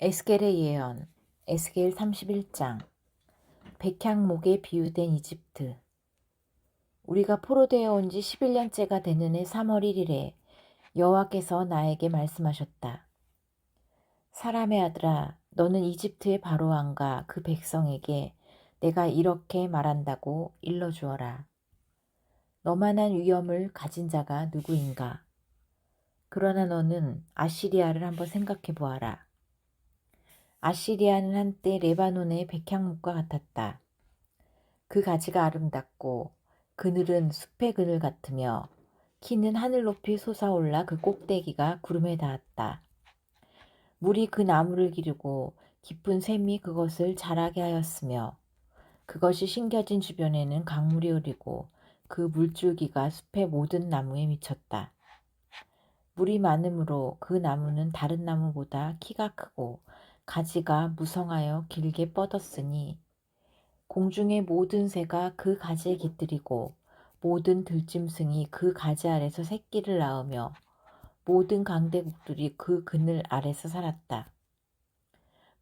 에스겔의 예언, 에스겔 31장, 백향목에 비유된 이집트. 우리가 포로되어 온 지 11년째가 되는 해 3월 1일에 여호와께서 나에게 말씀하셨다. 사람의 아들아, 너는 이집트의 바로왕과 그 백성에게 내가 이렇게 말한다고 일러주어라. 너만한 위엄을 가진 자가 누구인가? 그러나 너는 아시리아를 한번 생각해 보아라. 아시리아는 한때 레바논의 백향목과 같았다. 그 가지가 아름답고 그늘은 숲의 그늘 같으며 키는 하늘 높이 솟아올라 그 꼭대기가 구름에 닿았다. 물이 그 나무를 기르고 깊은 샘이 그것을 자라게 하였으며 그것이 심겨진 주변에는 강물이 흐르고 그 물줄기가 숲의 모든 나무에 미쳤다. 물이 많으므로 그 나무는 다른 나무보다 키가 크고 가지가 무성하여 길게 뻗었으니 공중의 모든 새가 그 가지에 깃들이고 모든 들짐승이 그 가지 아래서 새끼를 낳으며 모든 강대국들이 그 그늘 아래서 살았다.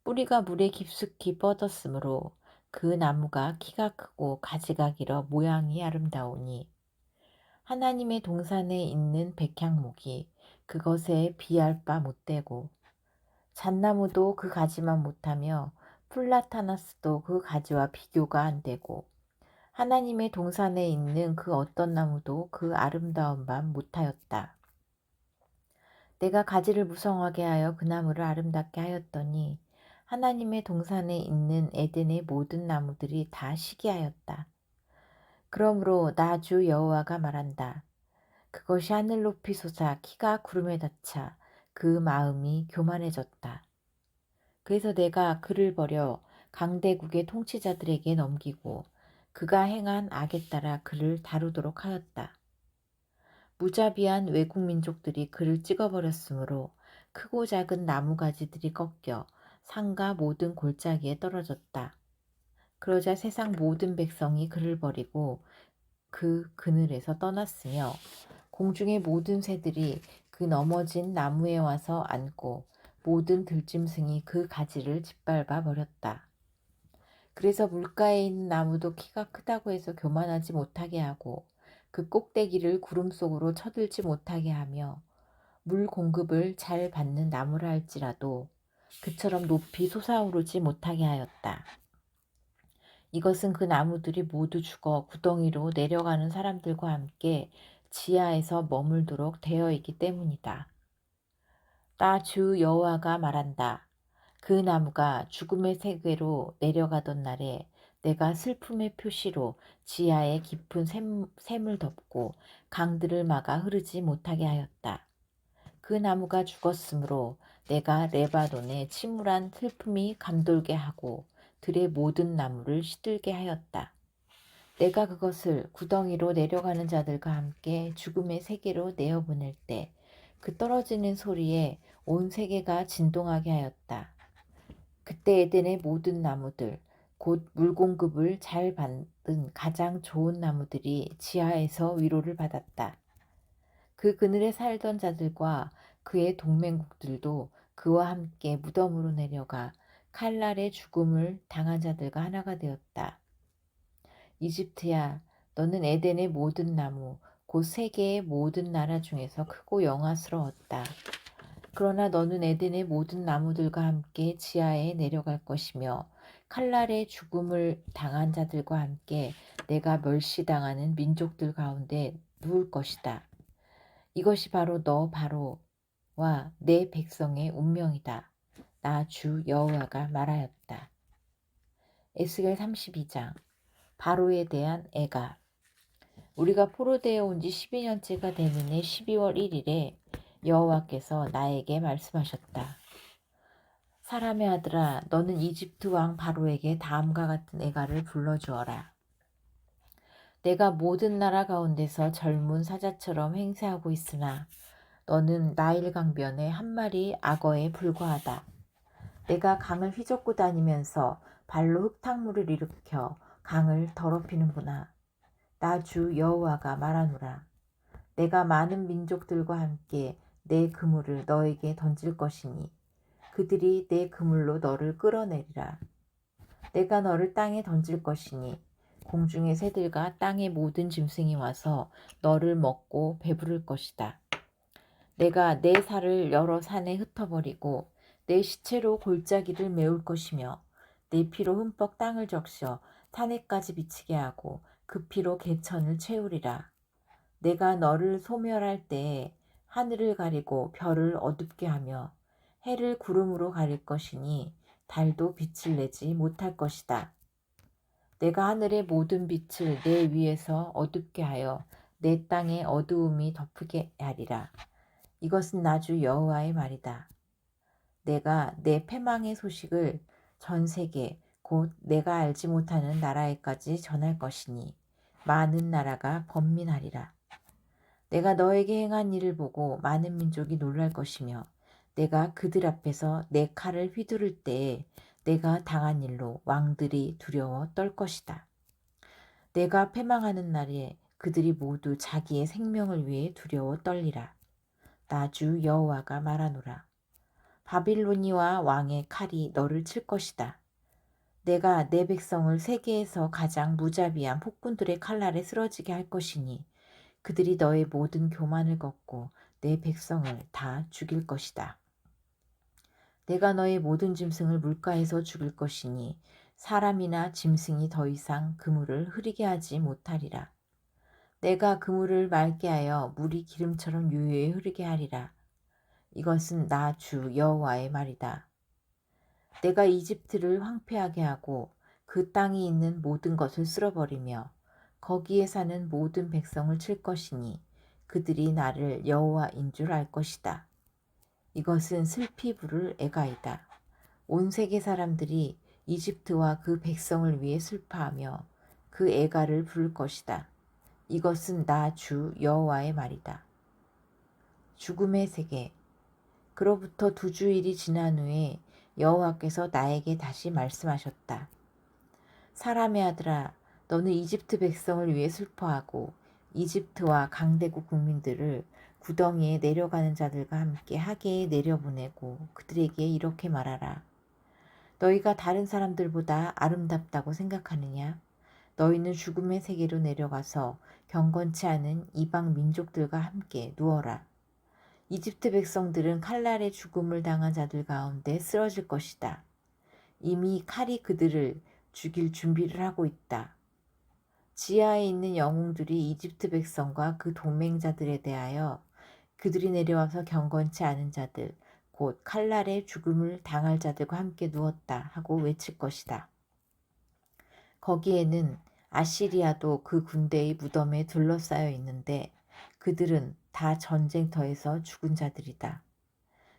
뿌리가 물에 깊숙이 뻗었으므로 그 나무가 키가 크고 가지가 길어 모양이 아름다우니 하나님의 동산에 있는 백향목이 그것에 비할 바 못되고 잣나무도 그 가지만 못하며 플라타나스도 그 가지와 비교가 안 되고 하나님의 동산에 있는 그 어떤 나무도 그 아름다운 밤 못하였다. 내가 가지를 무성하게 하여 그 나무를 아름답게 하였더니 하나님의 동산에 있는 에덴의 모든 나무들이 다 시기하였다. 그러므로 나 주 여호와가 말한다. 그것이 하늘 높이 솟아 키가 구름에 닿자 그 마음이 교만해졌다. 그래서 내가 그를 버려 강대국의 통치자들에게 넘기고 그가 행한 악에 따라 그를 다루도록 하였다. 무자비한 외국 민족들이 그를 찍어버렸으므로 크고 작은 나무가지들이 꺾여 상가 모든 골짜기에 떨어졌다. 그러자 세상 모든 백성이 그를 버리고 그 그늘에서 떠났으며 공중의 모든 새들이 그 넘어진 나무에 와서 앉고 모든 들짐승이 그 가지를 짓밟아 버렸다. 그래서 물가에 있는 나무도 키가 크다고 해서 교만하지 못하게 하고 그 꼭대기를 구름 속으로 쳐들지 못하게 하며 물 공급을 잘 받는 나무라 할지라도 그처럼 높이 솟아오르지 못하게 하였다. 이것은 그 나무들이 모두 죽어 구덩이로 내려가는 사람들과 함께 지하에서 머물도록 되어 있기 때문이다. 나 주 여호와가 말한다. 그 나무가 죽음의 세계로 내려가던 날에 내가 슬픔의 표시로 지하에 깊은 샘, 샘을 덮고 강들을 막아 흐르지 못하게 하였다. 그 나무가 죽었으므로 내가 레바논에 침울한 슬픔이 감돌게 하고 들의 모든 나무를 시들게 하였다. 내가 그것을 구덩이로 내려가는 자들과 함께 죽음의 세계로 내어보낼 때 그 떨어지는 소리에 온 세계가 진동하게 하였다. 그때 에덴의 모든 나무들, 곧 물공급을 잘 받은 가장 좋은 나무들이 지하에서 위로를 받았다. 그 그늘에 살던 자들과 그의 동맹국들도 그와 함께 무덤으로 내려가 칼날의 죽음을 당한 자들과 하나가 되었다. 이집트야, 너는 에덴의 모든 나무, 곧 세계의 모든 나라 중에서 크고 영화스러웠다. 그러나 너는 에덴의 모든 나무들과 함께 지하에 내려갈 것이며 칼날의 죽음을 당한 자들과 함께 내가 멸시당하는 민족들 가운데 누울 것이다. 이것이 바로 너 바로와 내 백성의 운명이다. 나 주 여호와가 말하였다. 에스겔 32장 바로에 대한 애가 우리가 포로되어 온 지 12년째가 되는 해 12월 1일에 여호와께서 나에게 말씀하셨다. 사람의 아들아 너는 이집트 왕 바로에게 다음과 같은 애가를 불러주어라. 내가 모든 나라 가운데서 젊은 사자처럼 행세하고 있으나 너는 나일 강변의 한 마리 악어에 불과하다. 내가 강을 휘젓고 다니면서 발로 흙탕물을 일으켜 강을 더럽히는구나. 나 주 여호와가 말하노라. 내가 많은 민족들과 함께 내 그물을 너에게 던질 것이니 그들이 내 그물로 너를 끌어내리라. 내가 너를 땅에 던질 것이니 공중의 새들과 땅의 모든 짐승이 와서 너를 먹고 배부를 것이다. 내가 내 살을 여러 산에 흩어버리고 내 시체로 골짜기를 메울 것이며 내 피로 흠뻑 땅을 적셔 산에까지 비치게 하고 그 피로 개천을 채우리라. 내가 너를 소멸할 때에 하늘을 가리고 별을 어둡게 하며 해를 구름으로 가릴 것이니 달도 빛을 내지 못할 것이다. 내가 하늘의 모든 빛을 내 위에서 어둡게 하여 내 땅에 어두움이 덮게 하리라. 이것은 나주 여호와의 말이다. 내가 내 패망의 소식을 전 세계 곧 내가 알지 못하는 나라에까지 전할 것이니 많은 나라가 번민하리라. 내가 너에게 행한 일을 보고 많은 민족이 놀랄 것이며 내가 그들 앞에서 내 칼을 휘두를 때에 내가 당한 일로 왕들이 두려워 떨 것이다. 내가 패망하는 날에 그들이 모두 자기의 생명을 위해 두려워 떨리라. 나 주 여호와가 말하노라. 바빌로니와 왕의 칼이 너를 칠 것이다. 내가 내 백성을 세계에서 가장 무자비한 폭군들의 칼날에 쓰러지게 할 것이니 그들이 너의 모든 교만을 걷고 내 백성을 다 죽일 것이다. 내가 너의 모든 짐승을 물가에서 죽일 것이니 사람이나 짐승이 더 이상 그물을 흐리게 하지 못하리라. 내가 그물을 맑게 하여 물이 기름처럼 유유히 흐르게 하리라. 이것은 나 주 여호와의 말이다. 내가 이집트를 황폐하게 하고 그 땅이 있는 모든 것을 쓸어버리며 거기에 사는 모든 백성을 칠 것이니 그들이 나를 여호와인 줄 알 것이다. 이것은 슬피 부를 애가이다. 온 세계 사람들이 이집트와 그 백성을 위해 슬퍼하며 그 애가를 부를 것이다. 이것은 나 주 여호와의 말이다. 죽음의 세계 그로부터 두 주일이 지난 후에 여호와께서 나에게 다시 말씀하셨다. 사람의 아들아 너는 이집트 백성을 위해 슬퍼하고 이집트와 강대국 국민들을 구덩이에 내려가는 자들과 함께 하계에 내려보내고 그들에게 이렇게 말하라. 너희가 다른 사람들보다 아름답다고 생각하느냐? 너희는 죽음의 세계로 내려가서 경건치 않은 이방 민족들과 함께 누워라. 이집트 백성들은 칼날의 죽음을 당한 자들 가운데 쓰러질 것이다. 이미 칼이 그들을 죽일 준비를 하고 있다. 지하에 있는 영웅들이 이집트 백성과 그 동맹자들에 대하여 그들이 내려와서 경건치 않은 자들, 곧 칼날의 죽음을 당할 자들과 함께 누웠다 하고 외칠 것이다. 거기에는 아시리아도 그 군대의 무덤에 둘러싸여 있는데 그들은 다 전쟁터에서 죽은 자들이다.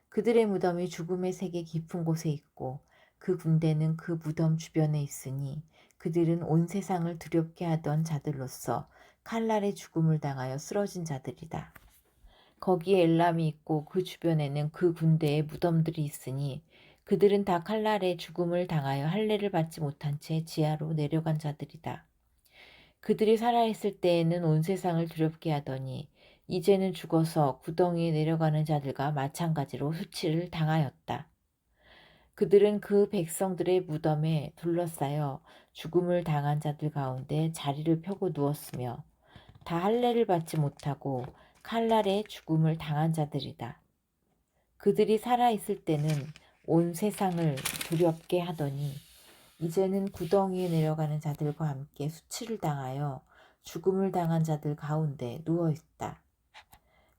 그들의 무덤이 죽음의 세계 깊은 곳에 있고 그 군대는 그 무덤 주변에 있으니 그들은 온 세상을 두렵게 하던 자들로서 칼날의 죽음을 당하여 쓰러진 자들이다. 거기에 엘람이 있고 그 주변에는 그 군대의 무덤들이 있으니 그들은 다 칼날의 죽음을 당하여 할례를 받지 못한 채 지하로 내려간 자들이다. 그들이 살아있을 때에는 온 세상을 두렵게 하더니 이제는 죽어서 구덩이에 내려가는 자들과 마찬가지로 수치를 당하였다. 그들은 그 백성들의 무덤에 둘러싸여 죽음을 당한 자들 가운데 자리를 펴고 누웠으며 다 할례를 받지 못하고 칼날에 죽음을 당한 자들이다. 그들이 살아있을 때는 온 세상을 두렵게 하더니 이제는 구덩이에 내려가는 자들과 함께 수치를 당하여 죽음을 당한 자들 가운데 누워 있다.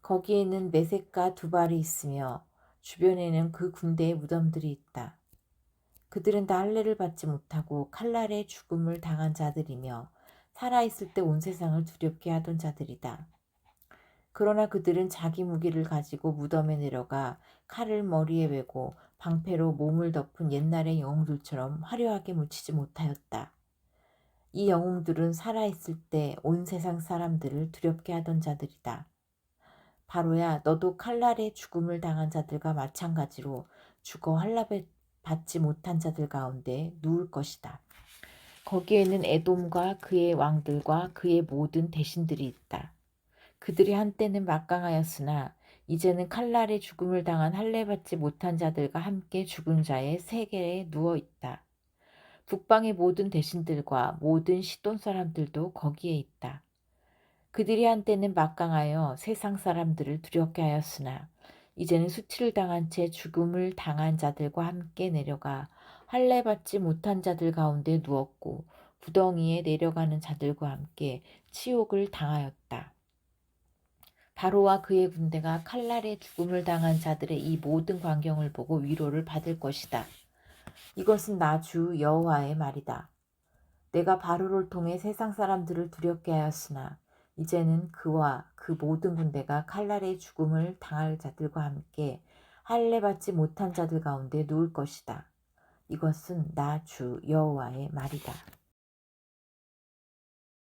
거기에는 메색과 두발이 있으며 주변에는 그 군대의 무덤들이 있다. 그들은 다 할례를 받지 못하고 칼날의 죽음을 당한 자들이며 살아있을 때 온 세상을 두렵게 하던 자들이다. 그러나 그들은 자기 무기를 가지고 무덤에 내려가 칼을 머리에 메고 방패로 몸을 덮은 옛날의 영웅들처럼 화려하게 묻히지 못하였다. 이 영웅들은 살아있을 때 온 세상 사람들을 두렵게 하던 자들이다. 바로야 너도 칼날의 죽음을 당한 자들과 마찬가지로 죽어 할랍에 받지 못한 자들 가운데 누울 것이다. 거기에는 에돔과 그의 왕들과 그의 모든 대신들이 있다. 그들이 한때는 막강하였으나 이제는 칼날의 죽음을 당한 할례받지 못한 자들과 함께 죽은 자의 세계에 누워 있다. 북방의 모든 대신들과 모든 시돈 사람들도 거기에 있다. 그들이 한때는 막강하여 세상 사람들을 두렵게 하였으나 이제는 수치를 당한 채 죽음을 당한 자들과 함께 내려가 할례 받지 못한 자들 가운데 누웠고 구덩이에 내려가는 자들과 함께 치욕을 당하였다. 바로와 그의 군대가 칼날의 죽음을 당한 자들의 이 모든 광경을 보고 위로를 받을 것이다. 이것은 나 주 여호와의 말이다. 내가 바로를 통해 세상 사람들을 두렵게 하였으나 이제는 그와 그 모든 군대가 칼날의 죽음을 당할 자들과 함께 할례 받지 못한 자들 가운데 누울 것이다. 이것은 나 주 여호와의 말이다.